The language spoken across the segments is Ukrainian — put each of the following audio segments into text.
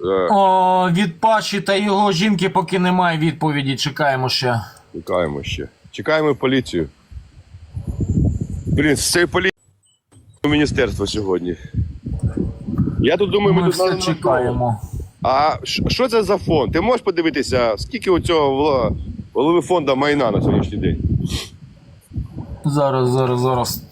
Е, О, від Паші та його жінки поки немає відповіді. Чекаємо ще. Чекаємо ще. Чекаємо поліцію. Блін, з цієї поліції міністерство сьогодні. Я тут думаю, ми, Ми тут все чекаємо. А що це за фонд? Ти можеш подивитися, скільки у цього голови фонду майна на сьогоднішній день? Зараз, зараз, зараз.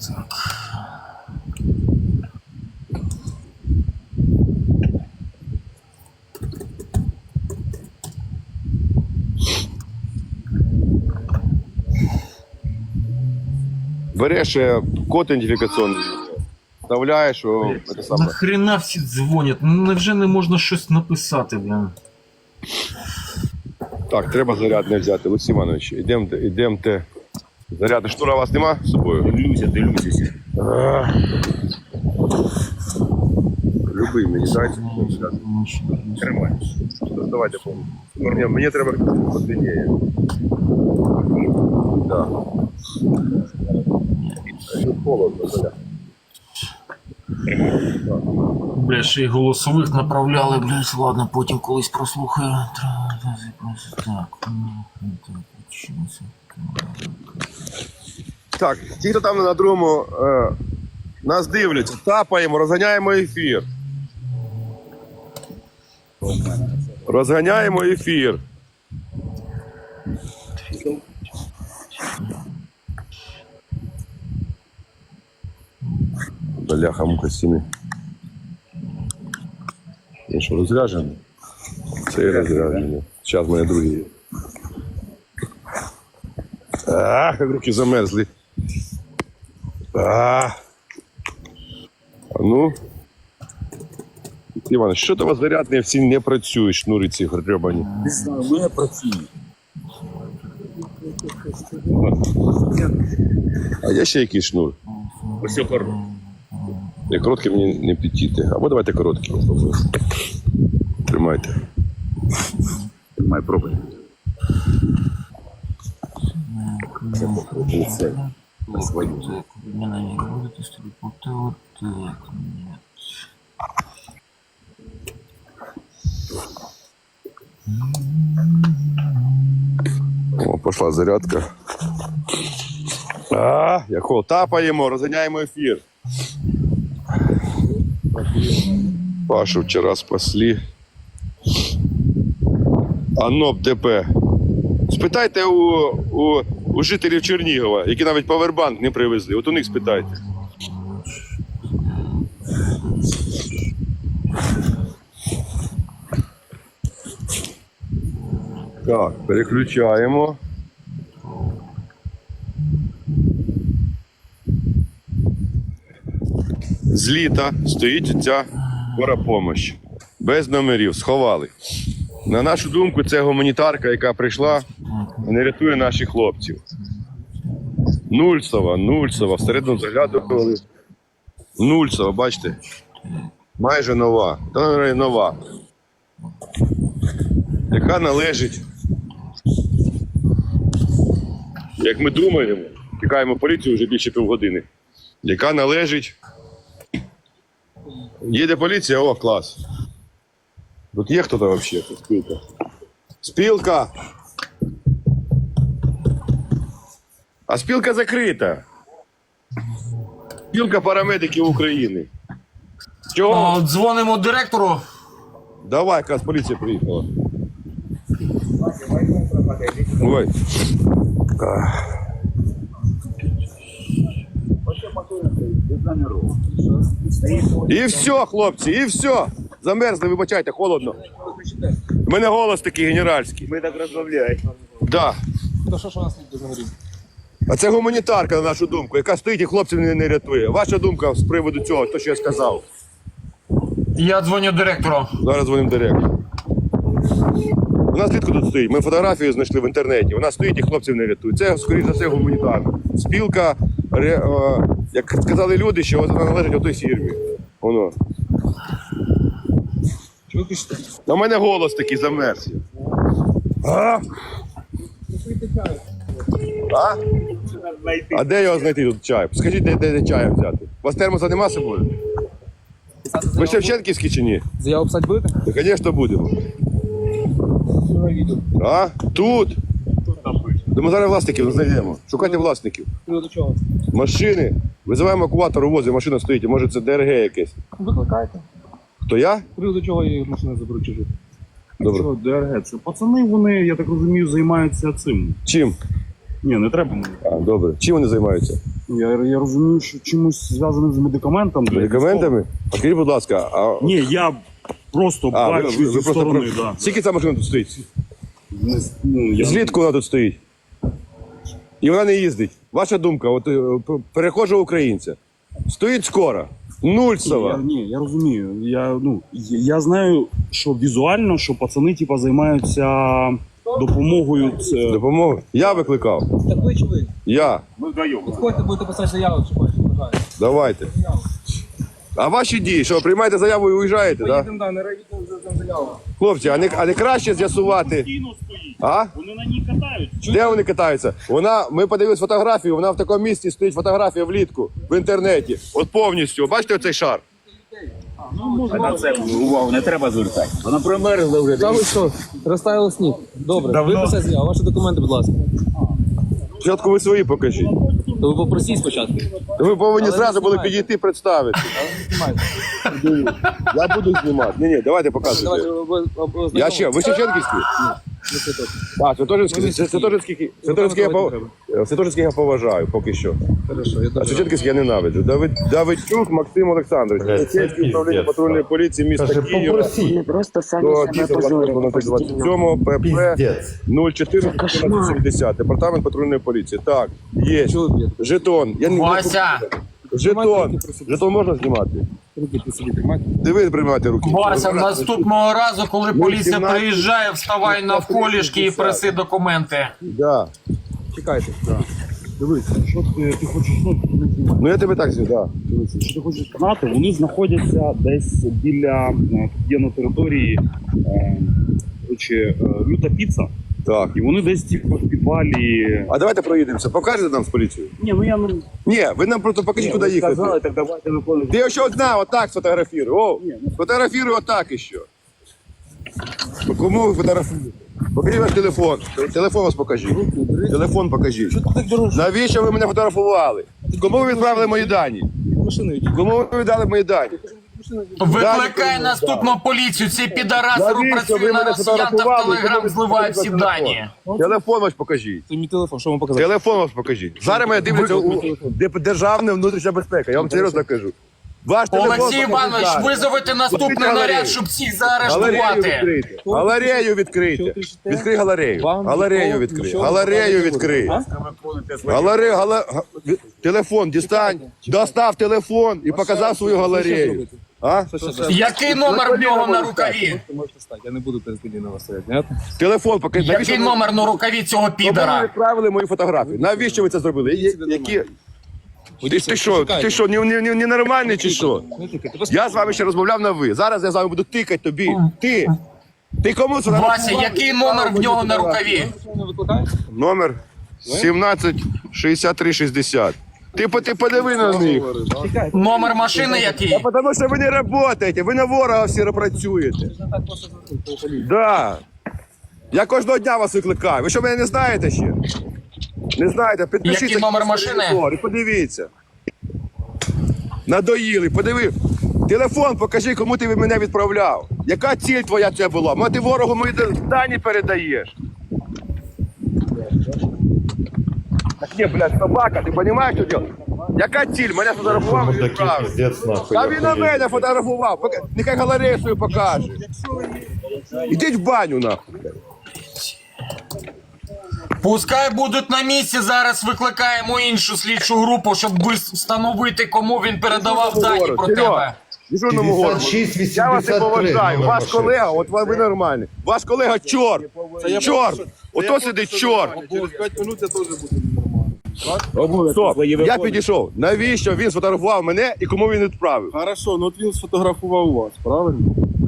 Береш код ідентифікаційний, вставляєш, о, це саме. Нахрена всі дзвонять? Ну невже не можна щось написати, блін? Так, треба зарядне взяти. Олексій Іванович, ідемо, ідемо. Зарядне штура у вас нема з собою? Дивлюся. А. Любий мені дайте. Тримай. Давайте помню. Мені треба подлиннее. Да. Холодно, бля. Бля, ще й голосових направляли, блядь, ладно, потім колись прослухаю. Так, ну? Так, ті, хто там на другому е, нас дивляться, тапаємо, розганяємо ефір. Розганяємо ефір. Бляха муха стіни. Я що, розряджений? Це і розряджений. Зараз мене другий. є. Руки замерзли. А. Ну. Іван, що то вас зарядні всі не працюють, шнури ці гребані. Не знаю, мене працює. А є ще якийсь шнур? Ось опор. Я короткі мені не підійти. Або давайте короткі. попробуємо. Тримайте. Тримай, пробуй. Так, вы не будете стрипоты вот так, нет. О, пішла зарядка. А, як. Тапаємо, розганяємо ефір. Пашу вчора спасли. АНОП ДП. Спитайте у, у, у жителів Чернігова, які навіть павербанк не привезли. От у них спитайте. Так, переключаємо. З літа стоїть ця помощь. Без номерів, сховали. На нашу думку, це гуманітарка, яка прийшла і не рятує наших хлопців. Нульцева, Нульцева, всередину заглядували. Нульцева, бачите? Майже нова. Та нова. Яка належить як ми думаємо, чекаємо поліцію вже більше півгодини, яка належить. Їде поліція, о, клас. Тут є хто там взагалі? Спілка. Спілка! А спілка закрита. Спілка парамедиків України. Чого? О, дзвонимо директору. Давай, якраз поліція приїхала. Ой. Ах. І все, хлопці, і все. Замерзли, вибачайте, холодно. У мене голос такий генеральський. Ми так розмовляємо. Да. То що ж у нас тут говорив? А це гуманітарка, на нашу думку, яка стоїть і хлопців не, не рятує. Ваша думка з приводу цього, то, що я сказав. Я дзвоню директору. Зараз дзвонимо директору. Вона слідку тут стоїть. Ми фотографію знайшли в інтернеті. Вона стоїть і хлопців не рятує. Це, скоріш за все, гуманітарна. Спілка, як сказали люди, що вона належить отій фірмі. Воно. Чого пишете? У мене голос такий замерз. А? А? А де його знайти тут чай? Скажіть, де, де, де чаю взяти? У вас термоса нема з собою? Ви? Шевченківські чи ні? Заяву писати будете? Та, звісно, будемо. А? Тут? Та Ми зараз власників знайдемо. Шукайте власників. Ви до чого? Машини. Визиваємо евакуатор, увозимо, машина стоїть. Може це ДРГ якесь. Викликайте. Хто я? Приводу чого її машини заберуть чужу? Добре. Що, ДРГ, це пацани, вони, я так розумію, займаються цим. Чим? Ні, не треба мені. А, добре. Чим вони займаються? Я, я розумію, що чимось зв'язаним з медикаментом. для Медикаментами? А скажіть, будь ласка, а. Ні, я просто а ви, бачу ви, зі просто сторони, про... да. Скільки ця машина тут стоїть? Не, ну, я, Злітку вона тут стоїть. І вона не їздить. Ваша думка, от е, перехожого українця. Стоїть скоро. я, Нульцева. ні, я розумію. Я, ну, я, я знаю, що візуально, що пацани типа, займаються допомогою. Це... Допомогу. Я викликав. Так ви чи ви? Я. Ми вдвоєм. Підходьте, будете писати заяву, чи бачите. Давайте. А ваші дії, що приймаєте заяву і уїжджаєте, так? Да? Поїдемо, да, не за заяву. Хлопці, а не, а не краще з'ясувати. А? Вони на ній катаються. Де вони катаються? Вона, ми подивились фотографію, вона в такому місці стоїть фотографія влітку в інтернеті. От повністю. Бачите оцей шар? На це увагу не треба звертати. Вона промерзла вже. Та ви що? Розтаяло сніг. Добре, ви писати заяву. Ваші документи, будь ласка. Спочатку ви свої покажіть. То ви попросіть спочатку. Ви повинні Але зразу не були знімайте. підійти представити. Знімайте. Я буду знімати. Ні, ні, давайте ви- Я ще, ви Шевченківський? Точно. А, Святожинський. Це- Святожинський. Святожинський я пов- Святожинський я поважаю поки що. Хорошо, я А Шевченківський я ненавиджу. Давид, Давидчук Максим Олександрович. Поліцейський управління патрульної поліції міста Києва. Вони просто самі себе позорять постійно. 27 ПП 01470 Департамент патрульної поліції. Так, є. Б'єте? Жетон. Я не Вася! Жетон. Жетон можна знімати? Руки при собі тримайте. Диви, приймати руки. Вася, наступного разу, коли поліція 17, приїжджає, вставай навколішки і преси документи. Да. Чекайте. Дивись, що ти, ти хочеш ну, знімати. Ну я тебе так знаю, да. Дивися, що ти хочеш сказати, вони знаходяться десь біля е, є на території е, коротше, е, люта піца, Так. і вони десь типу, в підвалі. А давайте проїдемося. Покажете нам з поліцією? Ні, ну я ну Ні, ви нам просто покажіть, куди їхати. сказали, так давайте на. Ти ще одна, отак сфотографіруй. О, Ні, ну- отак іще. Ну, Кому ви фотографуєте? Покажіть ваш телефон. Телефон вас покажіть. Телефон покажіть. Навіщо ви мене фотографували? Кому ви відправили мої дані? Машини йдіть. Кому ви віддали мої дані? Викликай наступну поліцію, ці підараси Навіщо працює на росіян та в телеграм зливають всі дані. Телефон ваш покажіть. Це мій телефон, що вам показати? Телефон ваш покажіть. Зараз мене дивляться у державна внутрішня безпека. Я вам серйозно кажу. Ваш Олексій Іванович, визовете наступний наряд, щоб всіх заарештувати. Галерею кричите? Відкрий галерею. Галерею відкрий. нічого Галерею відкрий. Галерею, гале... га- ві- телефон дістань, достав телефон і показав свою галерею. А? Який номер в нього на рукаві? Можете стати, я не буду перед вас понятно? Телефон покажи. Який номер на рукаві цього Кому ви відправили мої фотографії? Навіщо ви це зробили? Які... Ти, ти що, ти що, не, не, не, не чи що? Я з вами ще розмовляв на ви. Зараз я з вами буду тикати тобі. Ти. Ти кому це Вася, який номер в нього на рукаві? Номер 17 63 60. Ти, по- ти подиви на них. Номер машини який? Та тому що ви не працюєте, ви на ворога всі працюєте. Да. Я кожного дня вас викликаю. Ви що мене не знаєте ще? Не знаєте, підпишіться. Який номер машини? І подивіться. Надоїли, подиви. Телефон покажи, кому ти мене відправляв. Яка ціль твоя це була? Мо ти ворогу мої дані передаєш. Так блядь, собака, ти розумієш, що робити? Яка ціль? Мене фотографував і відправив. Та він на мене фотографував. Пока- Нехай галерею свою покаже. Ідіть в баню, нахуй. Пускай будуть на місці. Зараз викликаємо іншу слідчу групу, щоб встановити, кому він передавав дані про тебе. Дежурному голову. 56, Я вас не поважаю. номер Ваш машини. колега, от ви ви нормальний. Ваш колега чорт. Чорт. Ото сидить чорт. Через 5 минут я теж буду. Стоп. Я підійшов. Навіщо він сфотографував мене і кому він відправив? Хорошо, ну от він сфотографував вас, правильно?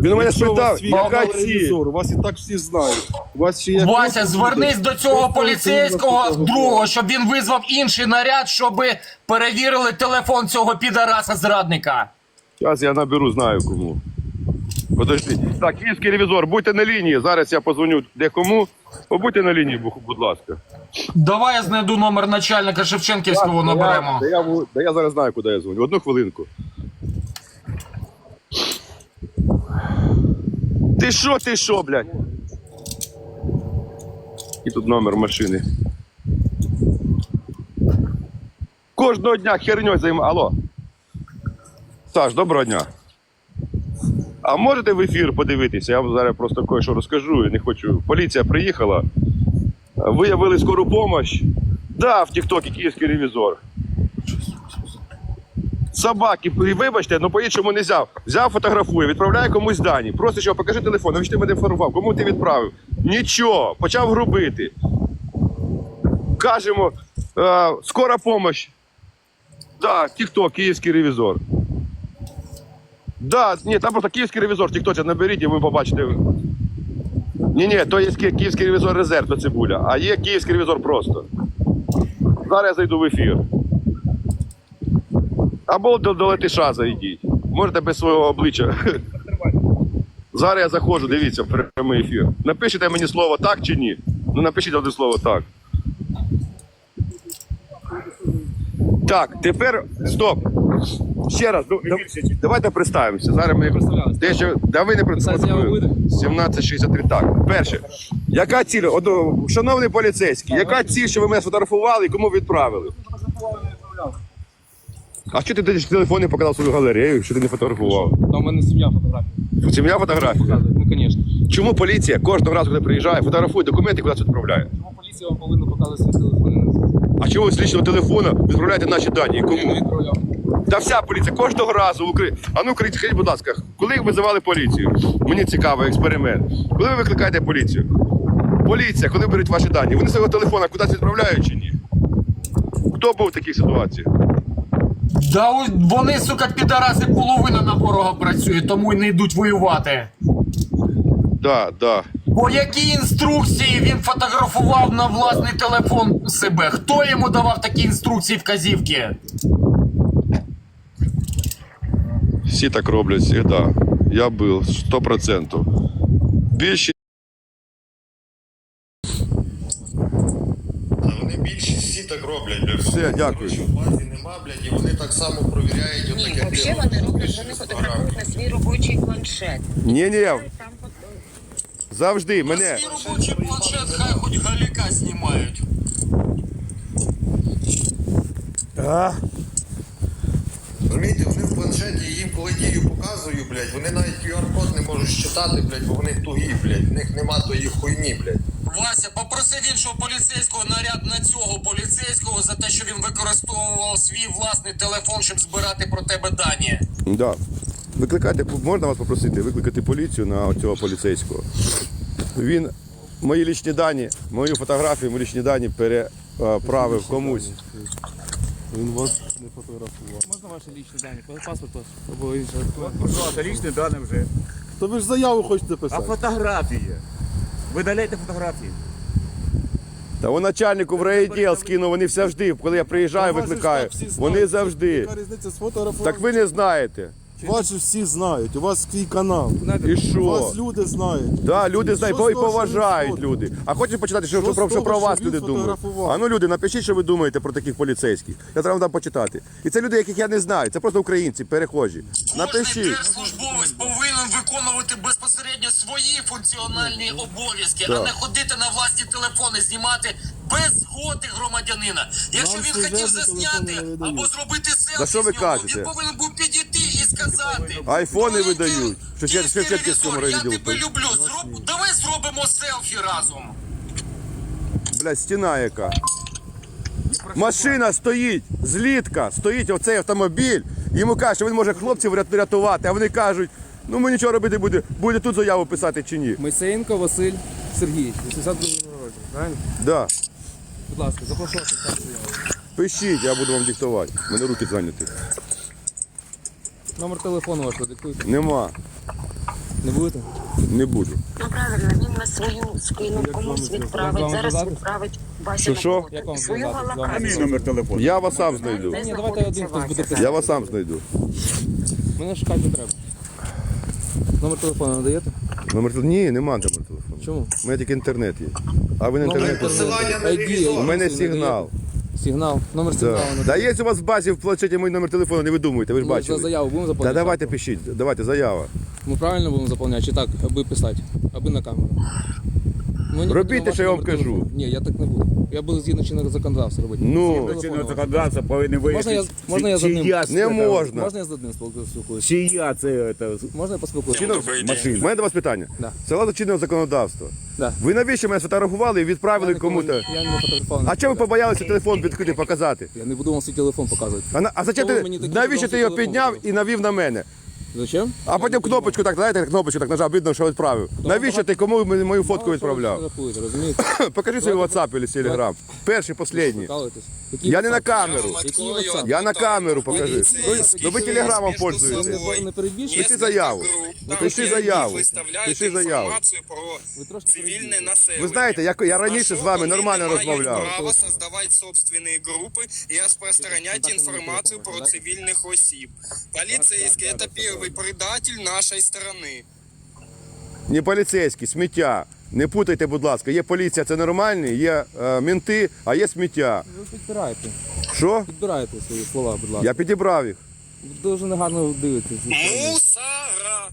Він у мене Якщо у вас спитав, свій яка канал ціль? ревізор, вас і так всі знають. У вас ще є Вася, звернись до цього хто поліцейського це другого, щоб він визвав інший наряд, щоб перевірили телефон цього підараса зрадника. Зараз я наберу, знаю кому. Подожди. Так, київський ревізор, будьте на лінії. Зараз я позвоню декому. Побудьте на лінії, будь ласка. Давай я знайду номер начальника Шевченківського наберемо. Да я, да, я, да я зараз знаю, куди я дзвоню. Одну хвилинку. Ти що, ти що, блядь? І тут номер машини. Кожного дня херньою займає. Алло. Саш, доброго дня. А можете в ефір подивитися? Я вам зараз просто кое-що розкажу. Я не хочу. Поліція приїхала. Виявили скору допомогу. Да, в Тіктокі київський ревізор. Собаки, вибачте, ну по-іншому не взяв. Взяв, фотографує, відправляє комусь дані. Просто що, покажи телефон, навіщо ти мене інформував, кому ти відправив? Нічого, почав грубити. Кажемо, е, скора помощь. Да, Тікток, київський ревізор. Да, ні, там просто київський ревізор, Тіктоці наберіть і ви побачите. Ні, ні, то є київський ревізор резерв, то цибуля, а є київський ревізор просто. Зараз я зайду в ефір. Або до, до летиша зайдіть. Можете без свого обличчя. Зараз я заходжу, дивіться, в прямий ефір. Напишіть мені слово так чи ні. Ну напишіть одне слово так. Так, тепер стоп. Ще раз, ну, да- давайте представимося. Зараз ми те, що да ви не представили. 1763. Так, перше. Яка ціль? От, о, шановний поліцейський, яка ціль, що ви мене сфотографували і кому відправили? А що ти тоді в телефоні показав свою галерею, що ти не фотографував? Там у мене сім'я фотографія. Сім'я фотографія. показує. Ну, звісно. Чому поліція кожного разу, коли приїжджає, фотографує документи, кудись відправляє? Чому поліція вам повинна показувати свій телефон? А чому ви з лічного телефону відправляєте наші дані? І Я не кому? відправляв. Та вся поліція кожного разу в Україні. А ну скажіть, скажіть, будь ласка, коли ви визивали поліцію? Мені цікаво, експеримент. Коли ви викликаєте поліцію? Поліція, коли беруть ваші дані, вони свого телефона кудись відправляють чи ні? Хто був в такій ситуації? Да ось вони, сука, підараси, половина на ворога працює, тому й не йдуть воювати. Да, да. По якій інструкції він фотографував на власний телефон себе? Хто йому давав такі інструкції вказівки? Всі так роблять завжди. Я був 100%. Більшість Та вони більшість всі так роблять, блядь. Все, дякую. Що в базі нема, блядь, і вони так само провіряють Ні, отаке взагалі вони роблять, вони фотографують на свій робочий планшет. Ні, ні, Там от, завжди мене. Свій робочий планшет, хай хоч галіка знімають. Розумієте, вони в планшеті, їм коли дію показую, блядь, вони навіть QR-код не можуть читати, блядь, бо вони тугі, блядь, в них нема тої хуйні, блядь. Вася, попроси іншого поліцейського наряд на цього поліцейського за те, що він використовував свій власний телефон, щоб збирати про тебе дані. Да. Викликайте, можна вас попросити викликати поліцію на цього поліцейського. Він мої лічні дані, мою фотографію, мої лічні дані переправив комусь. Він вас не фотографував. Можна ваші лічні дані? Паспорт ваш? Або інше. Пожалуйста, лічні дані вже. То ви ж заяву хочете А писати. фотографії? Видаляйте фотографії. Та у начальнику в райвідділ скинув, вони завжди, коли я приїжджаю, викликаю. Вони завжди. Яка різниця сфотографувати? Так ви не знаєте. Вас же всі знають, у вас свій канал. І що? Вас люди знають. Да, люди знають, бо і поважають люди. А хочете почитати, що, Що з про, що того, про що вас він люди думають? фотографував? А ну люди, напишіть, що ви думаєте про таких поліцейських. Я зараз вам дам почитати. І це люди, яких я не знаю. Це просто українці, перехожі. Кожний Напишіть. держслужбовець повинен виконувати безпосередньо свої функціональні обов'язки, а не ходити на власні телефони, знімати без згоди громадянина. Якщо Вам він хотів засняти телефони не видають. або зробити селфі, що ви з нього, кажете? він повинен був підійти сказати. Айфони видають. Що ще- київський ще в Шевченківському Я райвідділу тебе люблю. Зроб... Давай зробимо селфі разом. Блядь, стіна яка. Машина стоїть, злітка, стоїть оцей автомобіль. Йому кажуть, що він може хлопців рят- рятувати, а вони кажуть, ну ми нічого робити буде, буде тут заяву писати чи ні. Мойсеєнко Василь Сергійович, 82 народження, правильно? Да. Будь ласка, запрошую вас. Пишіть, я буду вам диктувати. У мене руки зайняті. Номер телефону ваш продиктуйте. Нема, Не будете? не буду. Ну правильно, він на свою скинув, комусь Як відправить, вам зараз зв'язатись? відправить Вася Що, що? на Як вам свою зв'язатись? З вами. Номер телефону. Я вас сам знайду. Ні, давайте один хтось буде зараз? Я вас сам знайду. Мене шукати не треба. Номер телефону надаєте? Номер телефону? Ні, нема номер телефону. Чому? У мене тільки інтернет є. А ви на Номер інтернет? ID. У мене надаєте? сигнал. Сигнал. Номер сигналу Да Да є у вас в базі в планшеті мій номер телефону, не видумуйте, ви ж Ну, За заяву будемо Та заповняти? давайте пишіть, давайте заява. Ми правильно будемо заповняти чи так, аби писати, аби на камеру. Робіть потрібен те, ваш що я вам номер кажу. телефону. Ні, я так не буду. Я буду згідно чинного законодавства робити. Ну. Згідно Чинного законодавства повинні Можна я- вияснити, можна я з одним? чия Не це- можна. Можна я з одним спілкуюся? Чия це, це Можна я поспілкуюся? Чином- У машина? мене до вас питання. Да. Це чинного законодавства. Да. Ви навіщо мене сфотографували і відправили Я нікому- кому-то? Я не фотографував. А чого ви побоялися телефон відкрити показати? Я не буду вам свій телефон показувати. А, на- а зачем ти, мені навіщо ти його підняв і навів на мене? Зачем? А потім кнопочку так, знаєте, кнопочку так нажав, видно, що відправив. Навіщо ти кому мою фотку відправляв? Покажи свій WhatsApp або Telegram. Перший, останній. Я не на камеру. Я на камеру покажи. Ну ви телеграмом пользуєтесь. Пиши заяву. Пиши заяву. Пиши заяву. Ви цивільне населення. Ви знаєте, я, я раніше з вами нормально розмовляв. право создавати собственні групи і розпространяти інформацію про цивільних осіб. Поліцейський – це перший предатель нашої сторони. Не поліцейські, сміття. Не путайте, будь ласка. Є поліція, це нормальні, є е, мінти, а є сміття. Ви підбираєте. Що? Підбирайте свої слова, будь ласка. Я підібрав їх. Ви Дуже негарно дивитесь. Мусора!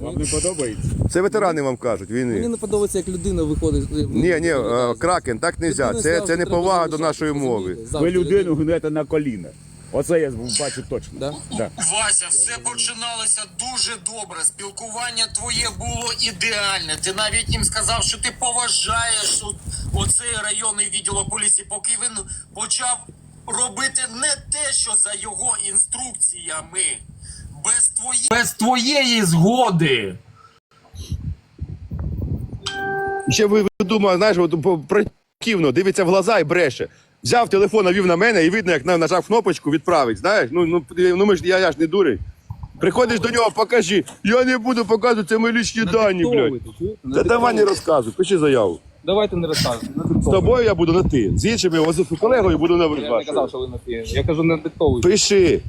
Вам не подобається? Це ветерани вам кажуть Мені війни. не подобається, як людина виходить. Ні, ні, е, кракен, так не можна. Це, це не повага до нашої мови. Ви людину гнете на коліна. Оце я бачу точно. Да? Да. Вася, все починалося дуже добре. Спілкування твоє було ідеальне. Ти навіть їм сказав, що ти поважаєш от- оцей районний відділок поліції, поки він почав робити не те, що за його інструкціями. Без твоєї без твоєї згоди. Ще ви, ви думаєте, знаєш, от, по- противно, дивиться в глаза і бреше. Взяв телефон, навів на мене і видно, як нажав кнопочку відправить. Знаєш, ну, ну, ну ми ж я, я ж не дурень. Приходиш до нього, покажи. Я не буду показувати, це мої лічні дані, блядь. Та давай не розказуй, пиши заяву. Давайте не розказуйте. не З тобою я буду на ти. З іншими з колегою буду на. Я не казав, що ви на ти. Я кажу, не диктовуйте. Пиши.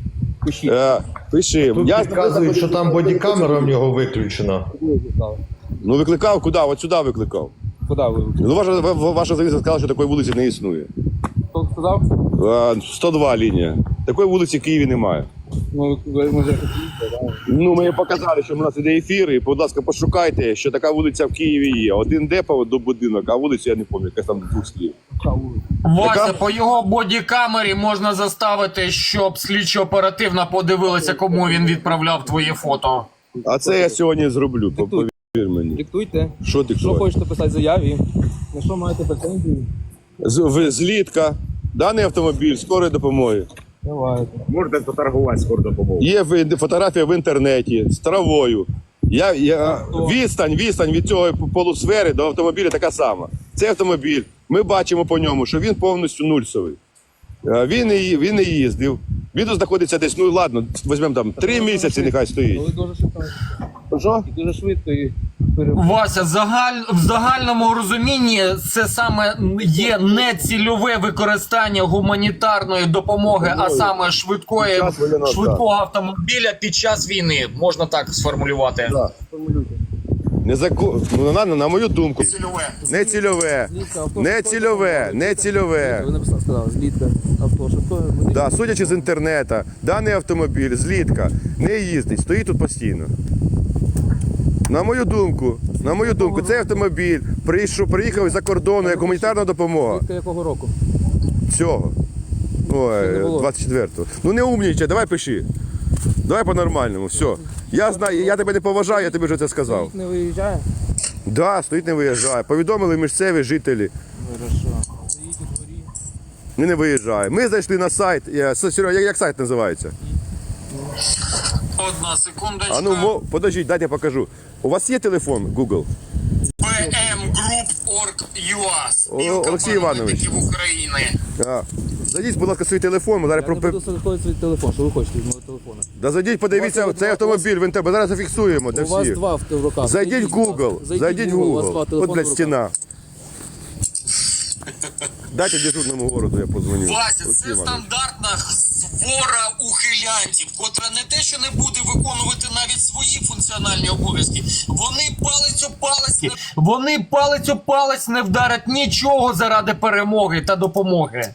Пишіть. Е, пиши. Тут Я підказують, що там бодікамера в нього виключена. Ну викликав куди? От сюди викликав. Куди ви? Ну, ваша, ва- ваша завіса сказала, що такої вулиці не існує. Хто сказав? Е, 102 лінія. Такої вулиці в Києві немає. Ну, може Ну, мені показали, що в нас іде ефір, і, будь ласка, пошукайте, що така вулиця в Києві є. Один депо до будинок, а вулицю я не пам'ятаю, якась там до двох слів. Вася, Яка? по його бодікамері можна заставити, щоб слідчо оперативно подивилися, кому він відправляв твоє фото. А це я сьогодні зроблю, по- Диктуй. повір мені. диктуйте. Що ти Що хочете писати в заяві? На що маєте претензії? З- в- Злітка, даний автомобіль, скорої допомоги. Давайте. Можете поторгувати скоро допомогу. Є в- фотографія в інтернеті з травою. Я, я, відстань, відстань від цього полусфери до автомобіля така сама. Цей автомобіль, ми бачимо по ньому, що він повністю нульсовий. Е, Він не, ї- він не їздив. Він тут знаходиться десь, ну ладно, візьмемо там три місяці, нехай стоїть. Ви дуже швидко. Що? І дуже швидко і Вася, загаль... в загальному розумінні це саме є не цільове використання гуманітарної допомоги, а саме швидкої, швидкого автомобіля під час війни. Можна так сформулювати. Не зако... ну, на, на мою думку. Цільове. Не цільове. Не цільове, не цільове. Ви написали, сказали, злітка, авто, швидко. Да, судячи з інтернету, даний автомобіль, злітка, не їздить, стоїть тут постійно. На мою думку, на мою думку, цей автомобіль прийшов, приїхав за кордону як гуманітарна допомога. Злітка якого року? Цього. Ой, 24-го. Ну не умнічай, давай пиши. Давай по-нормальному, все. Я знаю, я тебе не поважаю, я тобі вже це сказав. Зліт не виїжджає? Да, стоїть не виїжджає. Повідомили місцеві жителі. Хорошо. Стоїть у дворі. Не, не виїжджає. Ми зайшли на сайт. Я, Серега, як, як сайт називається? Одна секундочка. А ну, мо, подождіть, дайте я покажу. У вас є телефон Google? pmgroup.org.ua. Спілка Олексій Іванович. України. А, зайдіть, будь ласка, свій телефон. Ми зараз Я не буду свій телефон. Що ви хочете від мого телефону? Да зайдіть, подивіться цей автомобіль в інтернет. Зараз зафіксуємо для У вас всіх. два в в руках. Зайдіть в будь ласка. Google. Зайдіть в У вас два Google. телефони От для в руках. стіна. Дайте дежурному городу, я позвоню. Вася, Олексій це Іванович. стандартна свора ухилянтів, котра не те, що не буде виконувати навіть свої функціональні обов'язки. Вони палець у палець, не- вони палець у палець не вдарять нічого заради перемоги та допомоги.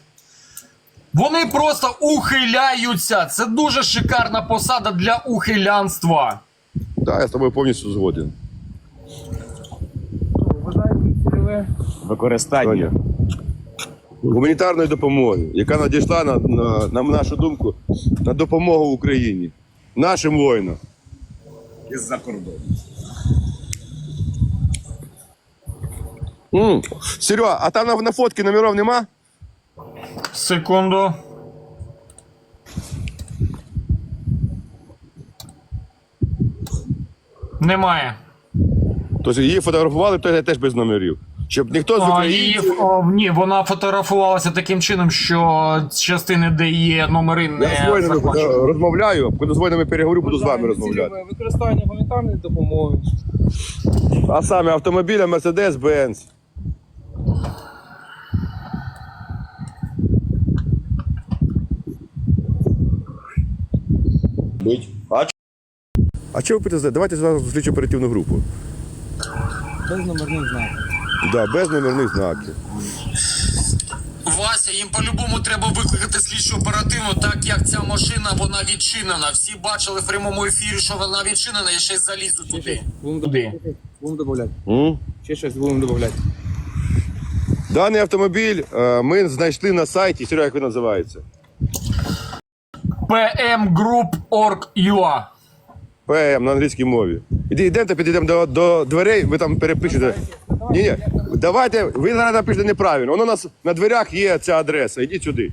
Вони просто ухиляються. Це дуже шикарна посада для ухилянства. Так, я з тобою повністю згоден. Використання. Гуманітарної допомоги, яка надійшла на, на, на нашу думку на допомогу Україні, нашим воїнам. Із-за кордону. М. Серега, а там на, на фотці номерів нема? Секунду. Немає. Тобто її фотографували то теж без номерів. Щоб ніхто з А, о, ні, вона фотографувалася таким чином, що з частини, де є номери, Я з не воїнами е, розмовляю, коли з воїнами переговорю, буду з вами розмовляти. Використання гуманітарної допомоги. А саме автомобіля Mercedes-Benz. Бить. А, ч- а чого ви питаєте? Давайте зразу слідчу оперативну групу. Без номерних знаків. Да, без номерних знаків. Вася, їм по-любому треба викликати слідчу оперативну, так як ця машина вона відчинена. Всі бачили в прямому ефірі, що вона відчинена, і ще залізу туди. Будемо Туди. Будемо додавати. М? Ще щось будемо додавати. Даний автомобіль е, ми знайшли на сайті. Серега, як він називається? pmgroup.org.ua ПМ на англійській мові. Іди, йдемо, підійдемо до, до дверей, ви там перепишете. Ні, ні, давайте, ви зараз пішли неправильно. Воно у нас на дверях є ця адреса. Ідіть сюди.